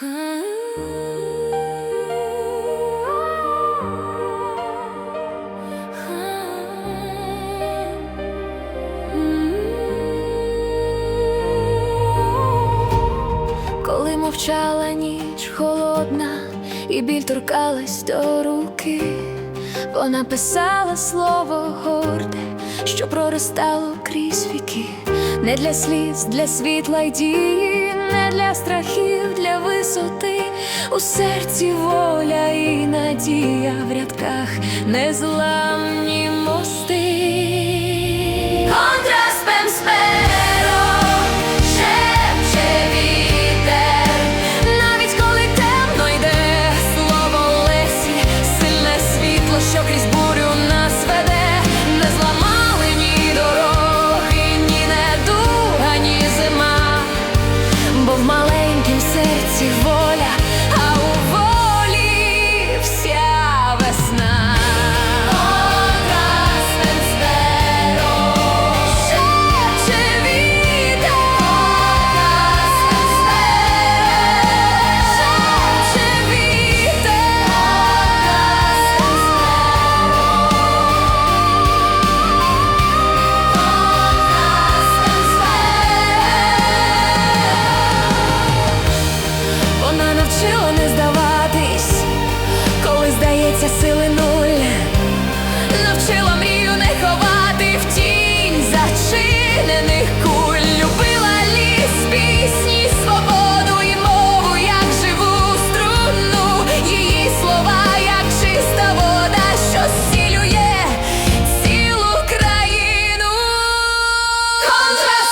Коли мовчала ніч холодна, і біль торкалась до руки, вона писала слово горде, що проростало крізь віки, не для сліз, для світла й дії, не для страхів, для висоти, у серці воля і надія в рядках. Незламні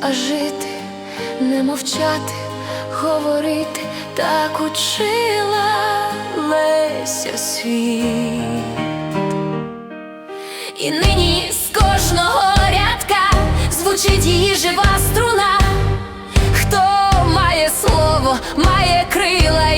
а жити, не мовчати, говорити так учила Леся світ. І нині з кожного рядка звучить її жива струна, хто має слово, має крила.